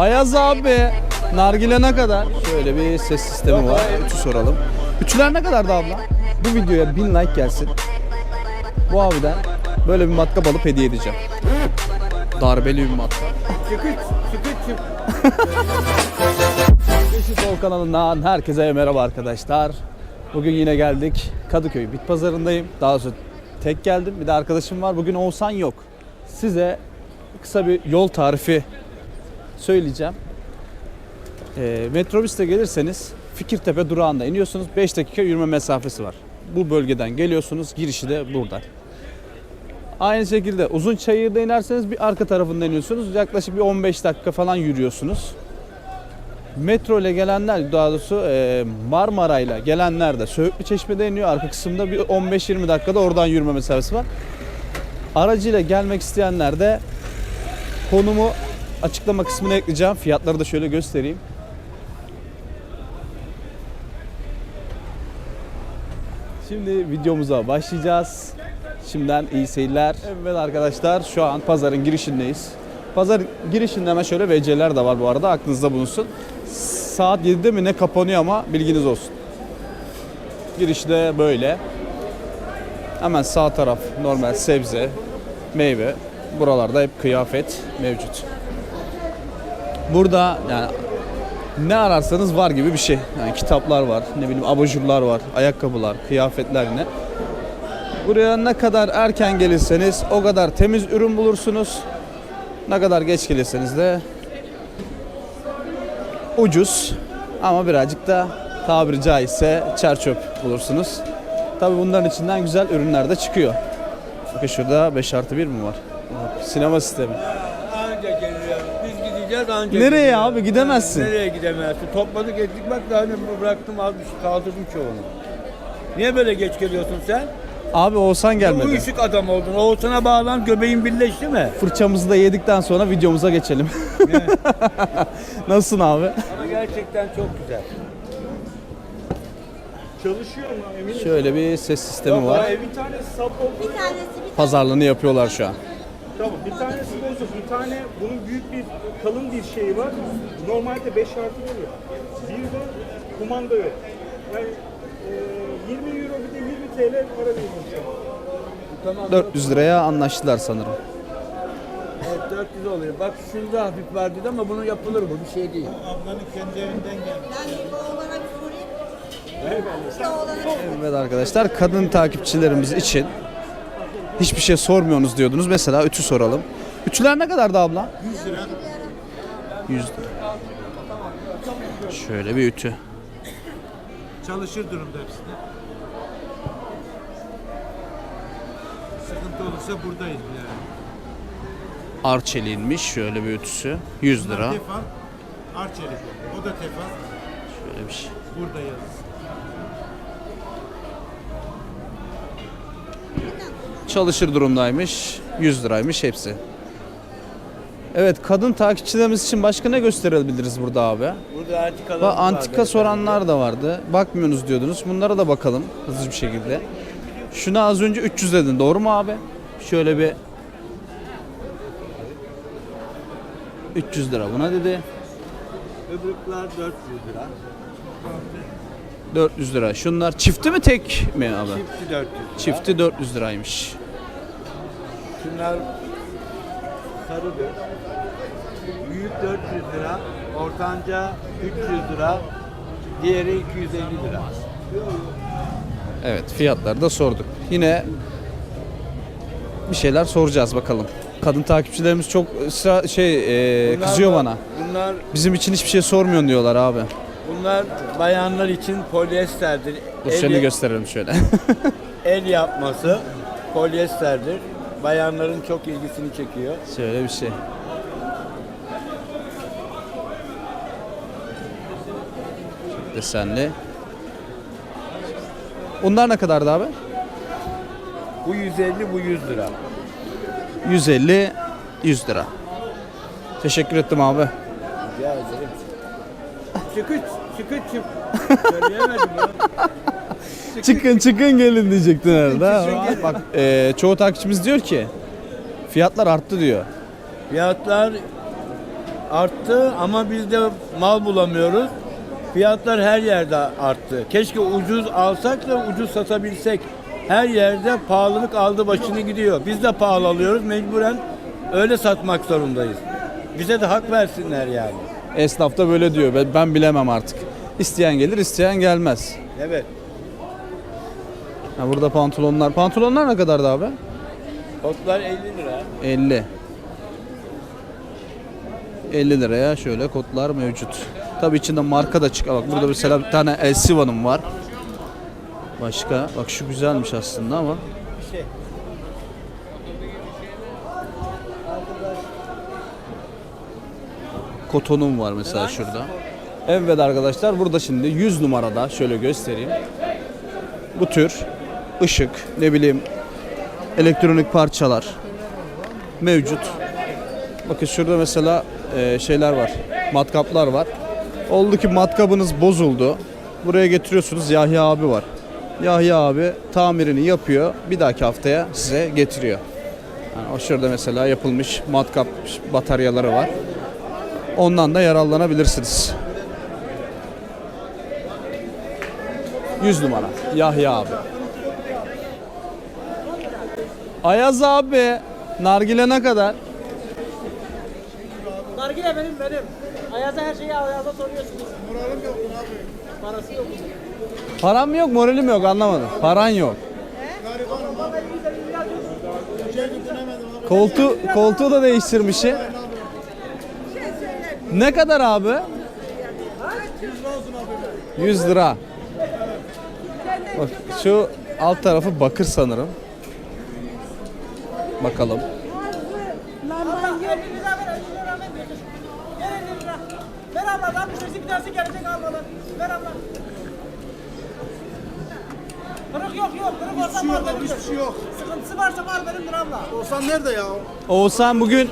Ayaz abi. Nargile ne kadar? Şöyle bir ses sistemi var. Ütü soralım. Ütüler ne kadar da abla? Bu videoya 1000 like gelsin. Bu abiden böyle bir matkap alıp hediye edeceğim. Darbeli bir matkap. Çıkıç, çıkıç, çık. Yeşil Sol kanalından herkese merhaba arkadaşlar. Bugün yine geldik. Kadıköy Bit Pazarı'ndayım. Daha sonra tek geldim. Bir de arkadaşım var. Bugün Oğuzhan yok. Size kısa bir yol tarifi söyleyeceğim. E, metrobüste gelirseniz Fikirtepe durağında iniyorsunuz. 5 dakika yürüme mesafesi var. Bu bölgeden geliyorsunuz. Girişi de burada. Aynı şekilde uzun çayırda inerseniz bir arka tarafında iniyorsunuz. Yaklaşık bir 15 dakika falan yürüyorsunuz. Metro ile gelenler daha doğrusu e, Marmara ile gelenler de Söğütlü Çeşme'de iniyor. Arka kısımda bir 15-20 dakikada oradan yürüme mesafesi var. Aracıyla gelmek isteyenler de konumu açıklama kısmına ekleyeceğim. Fiyatları da şöyle göstereyim. Şimdi videomuza başlayacağız. Şimdiden iyi seyirler. Evet arkadaşlar şu an pazarın girişindeyiz. Pazar girişinde hemen şöyle VC'ler de var bu arada aklınızda bulunsun. Saat 7'de mi ne kapanıyor ama bilginiz olsun. Girişi de böyle. Hemen sağ taraf normal sebze, meyve. Buralarda hep kıyafet mevcut. Burada yani ne ararsanız var gibi bir şey. Yani kitaplar var, ne bileyim abajurlar var, ayakkabılar, kıyafetler yine. Buraya ne kadar erken gelirseniz o kadar temiz ürün bulursunuz. Ne kadar geç gelirseniz de ucuz ama birazcık da tabiri caizse çerçöp bulursunuz. Tabi bunların içinden güzel ürünler de çıkıyor. Bakın şurada 5 artı 1 mi var? Sinema sistemi. Biz gideceğiz anca Nereye geliyor. abi? Gidemezsin. Nereye gidemezsin? Topladık ettik bak daha ne bıraktım almış kaldırdım çoğunu. Niye böyle geç geliyorsun sen? Abi Oğuzhan gelmedi. Uyuşuk adam oldun. Oğuzhan'a bağlan göbeğin birleşti mi? Fırçamızı da yedikten sonra videomuza geçelim. Nasılsın abi? Ama gerçekten çok güzel. Çalışıyor mu emin misin? Şöyle bir ses sistemi var. Bir tane sap oldu. Bir tanesi bir Pazarlığını yapıyorlar şu an. Tamam bir tanesi bozuk. Bir tane bunun büyük bir kalın bir şeyi var. Normalde 5 artı geliyor. Bir de kumanda yok. Yani e, 20 euro bir de 20 TL para. Tamam. 400 liraya anlaştılar sanırım. Evet 400 oluyor. Bak şurada hafif var dedi ama bunu yapılır bu bir şey değil. Ablanın kendi evinden geldi. Evet arkadaşlar kadın takipçilerimiz için hiçbir şey sormuyorsunuz diyordunuz. Mesela ütü soralım. Ütüler ne kadardı abla? 100 lira. 100 lira. Şöyle bir ütü. Çalışır durumda hepsi de. Sıkıntı olursa buradayız yani. Arçelik'inmiş şöyle bir ütüsü. 100 lira. Tefal, Arçelik. O da Tefal. Şöyle bir şey. Burada yalnız. Çalışır durumdaymış. 100 liraymış hepsi. Evet kadın takipçilerimiz için başka ne gösterebiliriz burada abi? Burada antikalar Bak antika soranlar da vardı. Bakmıyorsunuz diyordunuz. Bunlara da bakalım hızlı bir şekilde. Şuna az önce 300 dedin. Doğru mu abi? Şöyle bir 300 lira buna dedi. Öbürkler 400 lira. 400 lira. Şunlar çifti mi tek mi abi? Çifti 400 lira. Çifti 400 liraymış. Şunlar sarıdır. Büyük 400 lira, ortanca 300 lira, diğeri 250 lira. Evet fiyatları da sorduk. Yine bir şeyler soracağız bakalım. Kadın takipçilerimiz çok ısra- şey e, Bunlar kızıyor da- bana. Bunlar Bizim için hiçbir şey sormuyorsun diyorlar abi. bunlar bayanlar için polyesterdir. Dur El- seni gösterelim şöyle. El yapması polyesterdir. Bayanların çok ilgisini çekiyor. şöyle bir şey. Çok desenli. Bunlar ne kadardı abi? Bu 150, bu 100 lira. 150, 100 lira. Teşekkür ettim abi. Rica ederim. Çıkıç, çıkıç, çık. Söyleyemedim ya. Çıkın çıkın gelin diyecektin herhalde. Ha? Bak e, çoğu takipçimiz diyor ki fiyatlar arttı diyor. Fiyatlar arttı ama biz de mal bulamıyoruz. Fiyatlar her yerde arttı. Keşke ucuz alsak da ucuz satabilsek. Her yerde pahalılık aldı başını gidiyor. Biz de pahalı alıyoruz. Mecburen öyle satmak zorundayız. Bize de hak versinler yani. Esnaf da böyle diyor. Ben, ben bilemem artık. İsteyen gelir, isteyen gelmez. Evet. Ha, burada pantolonlar. Pantolonlar ne kadardı abi? Kotlar 50 lira. 50. 50 liraya şöyle kotlar mevcut. Tabii içinde marka da çıkıyor. Bak burada mesela bir tane El Siva'nın var. Başka. Bak şu güzelmiş aslında ama. Şey. Kotonum var mesela şurada. Evet arkadaşlar burada şimdi 100 numarada şöyle göstereyim. Bu tür ışık, ne bileyim elektronik parçalar mevcut. Bakın şurada mesela e, şeyler var. Matkaplar var. Oldu ki matkabınız bozuldu. Buraya getiriyorsunuz Yahya abi var. Yahya abi tamirini yapıyor. Bir dahaki haftaya size getiriyor. Yani o şurada mesela yapılmış matkap bataryaları var. Ondan da yararlanabilirsiniz. 100 numara. Yahya abi. Ayaz abi. Nargile ne kadar? Nargile benim benim. Ayaz'a her şeyi Ayaz'a soruyorsunuz. Moralim yok abi. Parası yok. Param yok, moralim yok anlamadım. Paran yok. Koltuğu, koltuğu da değiştirmişsin. Ne kadar abi? 100 lira. Bak şu alt tarafı bakır sanırım. Bakalım. Allah 50 lira ver 50 lira ver. Ver 50 lira. Ver abla 60 lirası bir tanesi gelecek almadan. Ver abla. Kırık yok yok. Kırık olsa mal benimdir. Hiçbir şey yok. Sıkıntısı varsa mal benimdir abla. Olsan nerede ya? Oğuzhan bugün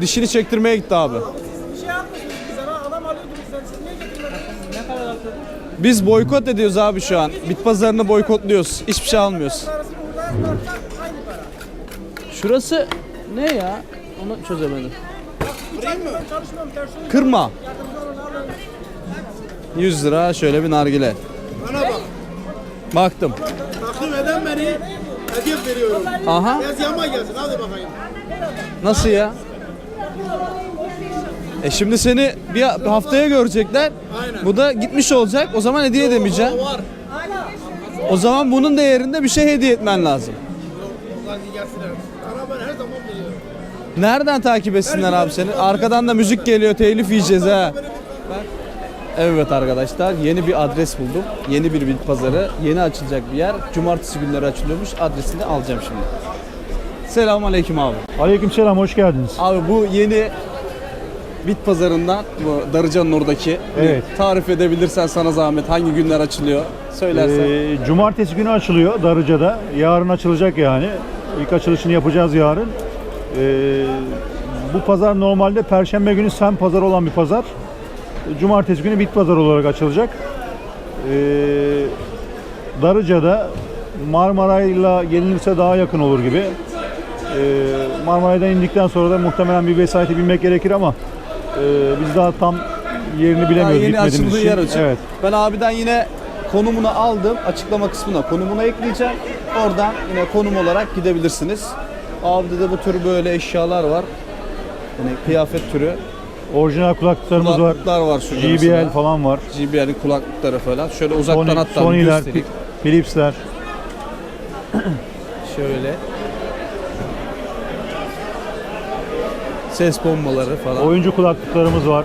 dişini çektirmeye gitti abi. Bir şey yapmışsınız bize. lan. Adam alıyordu bizden. Siz niye getirmediniz? Ne kadar aldın? Biz boykot ediyoruz abi şu an. Bit pazarını boykotluyoruz. Hiçbir şey almıyoruz. Şurası ne ya? Onu çözemedim. Kırma. yardımcı olun alın. 100 lira şöyle bir nargile. Bana bak. Baktım. Takdim eden beni hediye veriyorum. Aha. Biraz yama gelsin hadi bakayım. Nasıl ya? E şimdi seni bir haftaya görecekler. Aynen. Bu da gitmiş olacak. O zaman hediye edemeyeceksin. O var. O zaman bunun değerinde bir şey hediye etmen lazım. Sana ben her zaman biliyorum. Nereden takip etsinler abi seni? Arkadan da müzik geliyor, telif yiyeceğiz ha. Evet arkadaşlar yeni bir adres buldum. Yeni bir bit pazarı. Yeni açılacak bir yer. Cumartesi günleri açılıyormuş. Adresini alacağım şimdi. Selamun aleyküm abi. Aleykümselam hoş geldiniz. Abi bu yeni bit pazarından bu Darıca'nın oradaki. Evet. Tarif edebilirsen sana zahmet hangi günler açılıyor söylersen. Ee, cumartesi günü açılıyor Darıca'da. Yarın açılacak yani. İlk açılışını yapacağız yarın. Ee, bu pazar normalde perşembe günü sen pazar olan bir pazar. Cumartesi günü bit pazar olarak açılacak. Ee, Darıca'da Marmaray'la gelinirse daha yakın olur gibi. Ee, Marmaray'dan indikten sonra da muhtemelen bir vesayete binmek gerekir ama e, biz daha tam yerini Daha bilemiyoruz yeni gitmediğimiz açıldığı için. yer açık. Evet. Ben abiden yine konumunu aldım. Açıklama kısmına konumunu ekleyeceğim. Oradan yine konum olarak gidebilirsiniz. Abide de bu tür böyle eşyalar var. Yani kıyafet türü. Orijinal kulaklıklarımız var. Kulaklıklar var şurada JBL mesela. falan var. JBL'in kulaklıkları falan. Şöyle uzaktan Sony, hatta Sony'ler. Philips'ler. Şöyle. Ses bombaları falan. Oyuncu kulaklıklarımız var.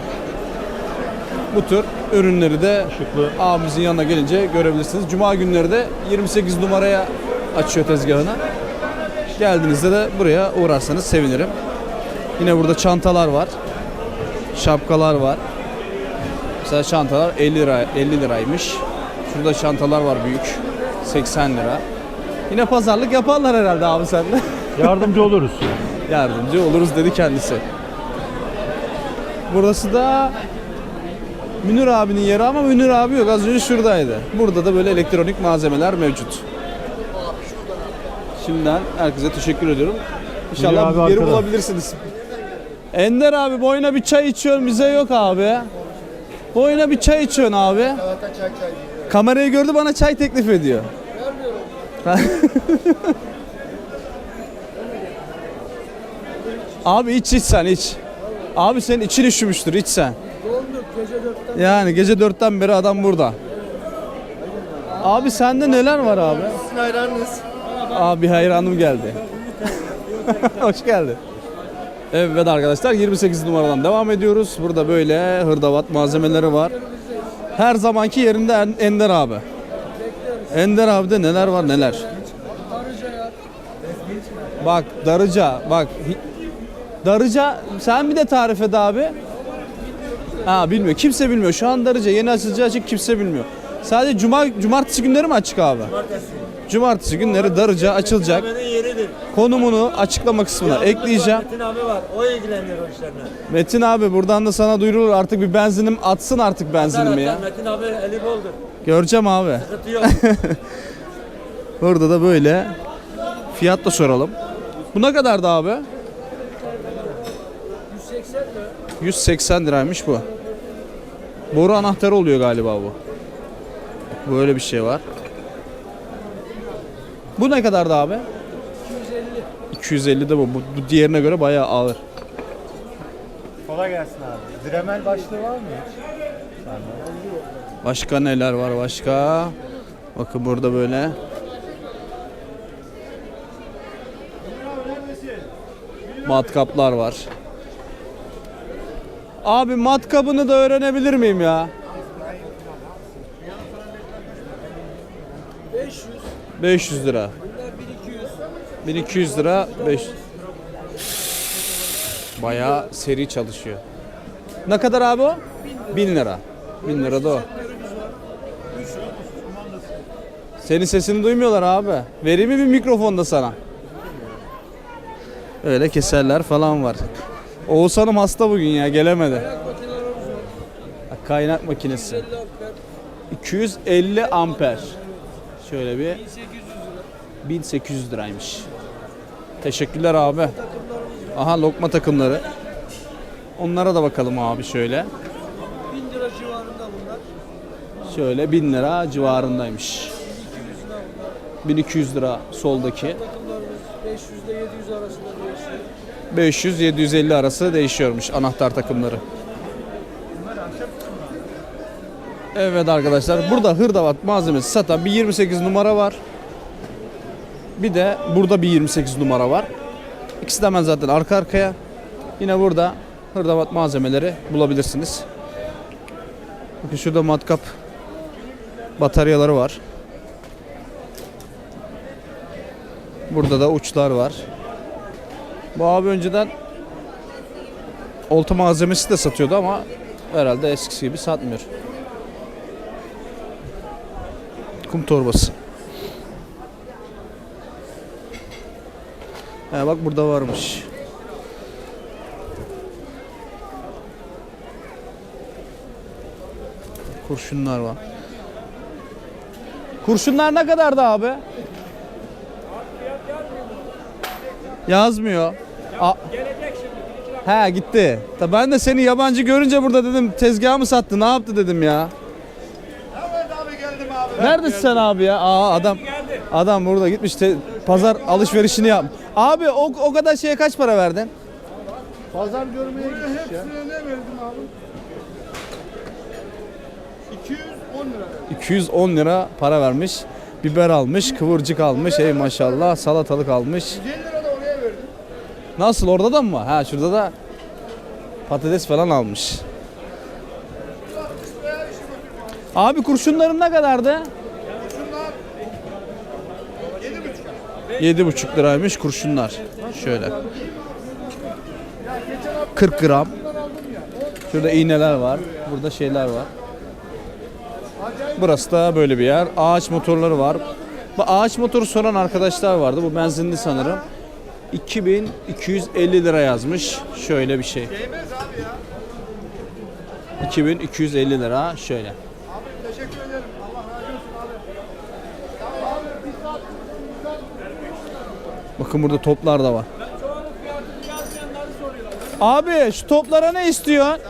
Bu tür ürünleri de Işıklı. abimizin yanına gelince görebilirsiniz. Cuma günleri de 28 numaraya açıyor tezgahını. Geldiğinizde de buraya uğrarsanız sevinirim. Yine burada çantalar var. Şapkalar var. Mesela çantalar 50 lira 50 liraymış. Şurada çantalar var büyük. 80 lira. Yine pazarlık yaparlar herhalde abi sende. Yardımcı oluruz. Yardımcı oluruz dedi kendisi. Burası da Münir abinin yeri ama Münir abi yok. Az önce şuradaydı. Burada da böyle elektronik malzemeler mevcut. Şimdiden herkese teşekkür ediyorum. Münir İnşallah abi bir yeri arkada. bulabilirsiniz. Ender abi boyuna bir çay içiyorsun bize yok abi. Boyuna bir çay içiyorsun abi. Kamerayı gördü bana çay teklif ediyor. abi iç iç sen iç. Abi senin için üşümüştür iç sen. Yani gece dörtten beri adam burada. Abi sende neler var abi? Sizin hayranınız. Abi hayranım geldi. Hoş geldin. Evet arkadaşlar 28 numaradan devam ediyoruz. Burada böyle hırdavat malzemeleri var. Her zamanki yerinde En- Ender abi. Ender abide neler var neler. Bak Darıca bak. Darıca sen bir de tarif et abi. Ha bilmiyor. Kimse bilmiyor. Şu an Darıca yeni açılacağı için kimse bilmiyor. Sadece cuma cumartesi günleri mi açık abi? Cumartesi günleri Darıca açılacak. yeridir. Konumunu açıklama kısmına ekleyeceğim. Metin abi var. O ilgileniyor o işlerle. Metin abi buradan da sana duyurulur artık bir benzinim atsın artık benzinimi ya. Metin abi eli boldur. Göreceğim abi. Sıkıntı yok. Burada da böyle fiyat da soralım. Bu ne kadardı abi? 180 lira. 180 liraymış bu. Boru anahtarı oluyor galiba bu. Böyle bir şey var. Bu ne kadardı abi? 250. 250 de bu. bu. Bu diğerine göre bayağı ağır. Kolay gelsin abi. Dremel başlığı var mı hiç? Başka neler var başka? Bakın burada böyle. Matkaplar var. Abi matkabını da öğrenebilir miyim ya? 500. 500 lira. 1200 lira 5 Bayağı seri çalışıyor. Ne kadar abi o? 1000 lira. 1000 lira da o. Senin sesini duymuyorlar abi. Vereyim mi bir mikrofon da sana? Öyle keserler falan var. Oğuzhan'ım hasta bugün ya gelemedi. Kaynak makinesi. 250 amper. Şöyle bir 1800 liraymış. Teşekkürler abi. Aha lokma takımları. Onlara da bakalım abi şöyle. 1000 lira civarında bunlar. Şöyle 1000 lira civarındaymış. 1200 lira soldaki. Takımlarımız 500 ile 700 arasında değişiyor. 500-750 arası değişiyormuş anahtar takımları. Evet arkadaşlar burada hırdavat malzemesi satan bir 28 numara var. Bir de burada bir 28 numara var. İkisi de hemen zaten arka arkaya. Yine burada hırdavat malzemeleri bulabilirsiniz. Bakın şurada matkap bataryaları var. Burada da uçlar var. Bu abi önceden olta malzemesi de satıyordu ama herhalde eskisi gibi satmıyor. Kum torbası. He bak burada varmış. Kurşunlar var. Kurşunlar ne kadardı abi? Yazmıyor. A- He gitti. Ta ben de seni yabancı görünce burada dedim tezgah mı sattı ne yaptı dedim ya. Evet abi geldim abi. Neredesin sen abi ya? Aa adam adam burada gitmiş te- pazar alışverişini yap. Abi o, o kadar şeye kaç para verdin? Pazar görmeye gittik ya. Hepsine ne verdim abi? 210 lira. 210 lira para vermiş. Biber almış, kıvırcık almış. Ey maşallah salatalık almış. 150 lira verdim. Nasıl orada da mı? Ha şurada da patates falan almış. Abi kurşunların ne kadardı? Yedi buçuk liraymış kurşunlar. Şöyle. 40 gram. Şurada iğneler var. Burada şeyler var. Burası da böyle bir yer. Ağaç motorları var. Bu ağaç motoru soran arkadaşlar vardı. Bu benzinli sanırım. 2250 lira yazmış. Şöyle bir şey. 2250 lira şöyle. Abi. Bakın burada toplar da var. Abi şu toplara ne istiyorsun?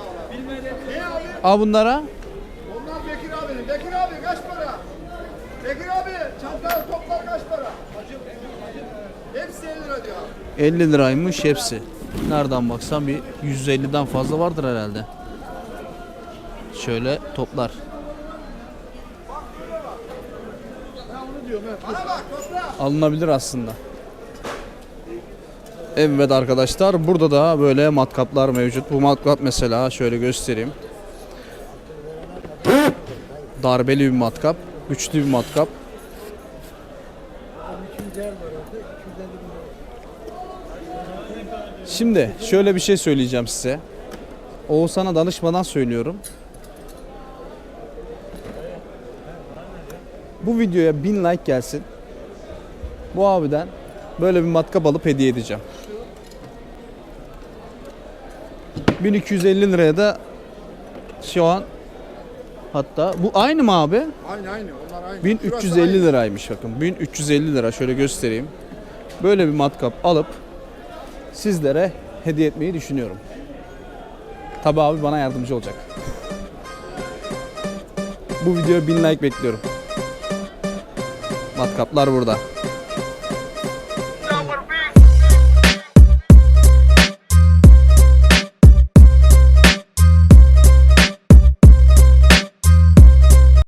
Aa bunlara? Onlar Bekir abinin. Bekir abi kaç para? Bekir abi çantalı toplar kaç para? Hepsi 50 lira diyor. 50 liraymış hepsi. Nereden baksan bir 150'den fazla vardır herhalde. Şöyle toplar. Alınabilir aslında. Evet arkadaşlar burada da böyle matkaplar mevcut. Bu matkap mesela şöyle göstereyim. Darbeli bir matkap. Güçlü bir matkap. Şimdi şöyle bir şey söyleyeceğim size. Oğuzhan'a danışmadan söylüyorum. Bu videoya 1000 like gelsin. Bu abiden böyle bir matkap alıp hediye edeceğim. 1250 liraya da şu an hatta bu aynı mı abi? Aynı aynı onlar aynı. 1350 liraymış bakın. 1350 lira şöyle göstereyim. Böyle bir matkap alıp sizlere hediye etmeyi düşünüyorum. Tabi abi bana yardımcı olacak. Bu videoya 1000 like bekliyorum. Matkaplar burada.